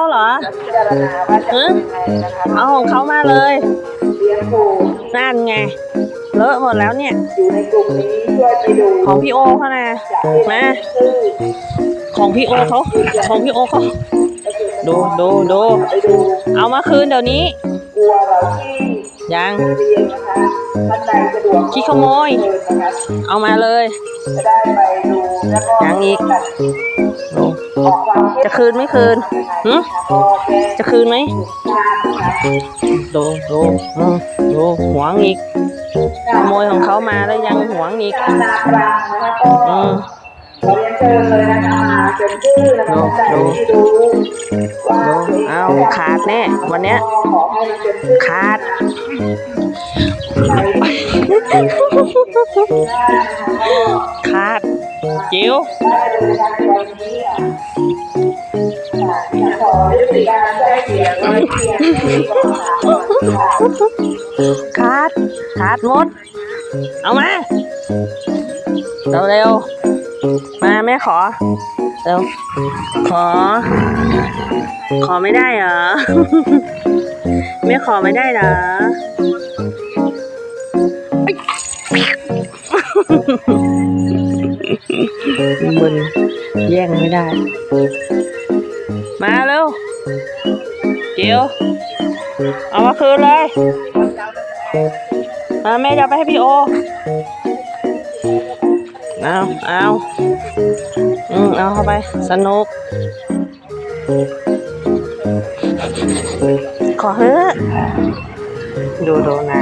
เขาเหรอพิจารณาว่าจะเป็นยังไงนะคะเอาของเขามาเลยเลี้ยงปูนั่นไง เลอะหมดแล้วเนี่ยอยู่ในกลุ่มนี้ช่วยไปดูของพี่โอเขานะจะเป็นมาชื่อของพี่โอเขาของพี่โอเขาดูดูดูไปดูเอามาคืนเดี๋ยวนี้กลัวเราที่ ยังเรียนนะคะท่านใดสะดวกขี้ขโมยเชิญนะคะเอามาเลยจะได้ไปดูแล้วก็ยังอีกดูออกความเห็นจะคืนไม่คืนหึก็แจ้งจะคืนไหมทราบนะคะดูดูอืมดูหวงอีกขโมยของเขามาแล้วยังหวงอีกการนาปรังนะคะก็อืมขอเรียนเชิญเลยนะคะมาเชิญชื่อนะคะท่านใดที่ดูว่าเอาขาดแน่วันเนี้ยขอให้มาเชิญชื่อขาดขาดจิ๋วได้เลยนะคะในวันนี้อะค่ะขารแจ้งเสียว้เพียงเท่านี้ก่อนค่ะขาดขาดหมด เอามาเร็วเร็ว แม่ขอเร็วขอ ขอไม่ได้เหรอ แม่ขอไม่ได้เหรอมึนแย่งไม่ได้ มาเร็วเจียวเอามาคืนเลยมาแม่จะไปให้พี่โอ เอาเอาอืมเอาเข้าไป สนุก ขอเถอะดูดูนะ